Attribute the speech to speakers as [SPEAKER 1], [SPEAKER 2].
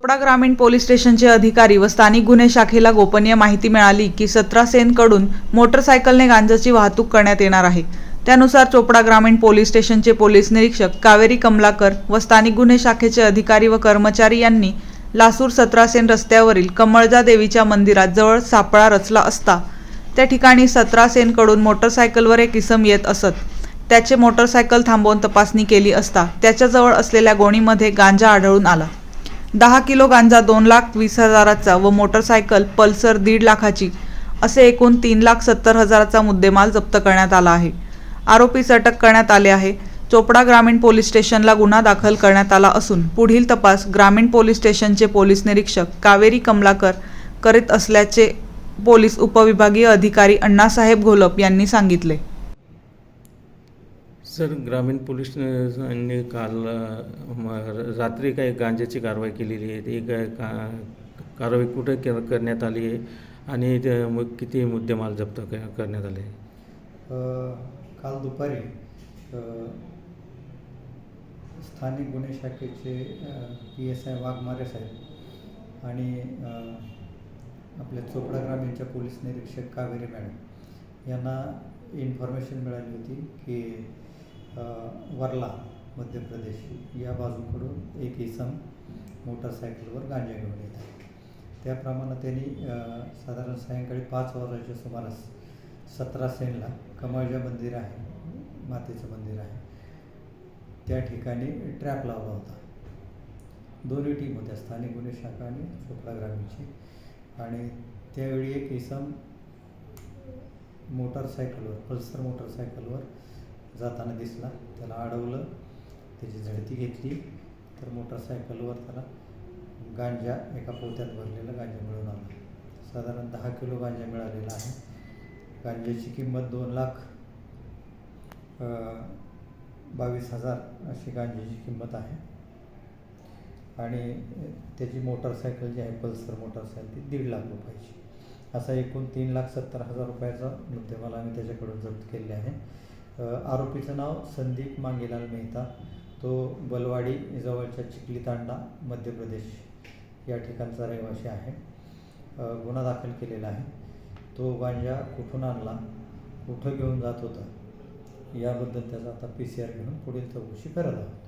[SPEAKER 1] चोपडा ग्रामीण पोलीस स्टेशनचे अधिकारी व स्थानिक गुन्हे शाखेला गोपनीय माहिती मिळाली की सतरा सेनकडून मोटरसायकलने गांजाची वाहतूक करण्यात येणार आहे. त्यानुसार चोपडा ग्रामीण पोलीस स्टेशनचे पोलीस निरीक्षक कावेरी कमलाकर व स्थानिक गुन्हे शाखेचे अधिकारी व कर्मचारी यांनी लासूर सतरा सेन रस्त्यावरील कमळजा देवीच्या मंदिरात जवळ सापळा रचला असता त्या ठिकाणी सतरा सेनकडून मोटरसायकलवर एक इसम येत असत. त्याचे मोटरसायकल थांबवून तपासणी केली असता त्याच्याजवळ असलेल्या गोणीमध्ये गांजा आढळून आला. दहा किलो गांजा दोन लाख वीस हजाराचा व मोटरसायकल पल्सर दीड लाखाची असे एकूण तीन लाख सत्तर हजाराचा मुद्देमाल जप्त करण्यात आला आहे. आरोपीस अटक करण्यात आले आहे. चोपडा ग्रामीण पोलीस स्टेशनला गुन्हा दाखल करण्यात आला असून पुढील तपास ग्रामीण पोलीस स्टेशनचे पोलीस निरीक्षक कावेरी कमलाकर करीत असल्याचे पोलीस उपविभागीय अधिकारी अण्णासाहेब घोलप यांनी सांगितले.
[SPEAKER 2] सर ग्रामीण पोलिसांनी काल रात्री काही गांजाची कारवाई केलेली आहे. ती काय का कारवाई कुठे के करण्यात आली आहे? आणि ते मग किती मुद्देमाल जप्त क- करण्यात आले
[SPEAKER 3] काल दुपारी स्थानिक गुन्हे शाखेचे पी एस आय वाघमारे साहेब आणि आपल्या चोपडा ग्रामीणच्या पोलीस निरीक्षक कावेरी मॅडम यांना इन्फॉर्मेशन मिळाली होती की वरला मध्य प्रदेश या बाजूकडून एक इसम मोटरसायकलवर गांजा घेऊन येत आहे. त्याप्रमाणे त्यांनी साधारण सायंकाळी पाच वाजायच्या सुमारास सतरा सेनला कमळजा मंदिर आहे मातेचं मंदिर आहे. त्या ठिकाणी ट्रॅप लावला होता. दोन्ही टीम होत्या स्थानिक गुन्हे शाखा आणि चोपडा ग्रामीणची. आणि त्यावेळी एक इसम मोटरसायकलवर पल्सर मोटरसायकलवर जाताना दिसला. त्याला अडवलं. त्याची झडती घेतली. तर मोटरसायकलवर त्याला गांजा एका पोत्यात भरलेला गांजा मिळून आला. साधारण दहा किलो गांजा मिळालेला आहे. गांजाची किंमत दोन लाख बावीस हजार अशी गांजाची किंमत आहे. आणि त्याची मोटरसायकल जी आहे पल्सर मोटरसायकल ती दीड लाख रुपयाची. असा एकूण तीन लाख सत्तर हजार रुपयाचा मुद्देमाल आम्ही त्याच्याकडून जप्त केले आहे. आरोपीचं नाव संदीप मांगेलाल मेहता. तो बलवाडी जवळच्या चिखली तांडा मध्य प्रदेश या ठिकाणचा रहिवासी आहे. गुन्हा दाखल केलेला आहे. तो गांजा कुठून आणला? कुठं घेऊन जात होता? याबद्दल त्याचा आता पी सी आर घेऊन पुढील चौकशी करत आहोत.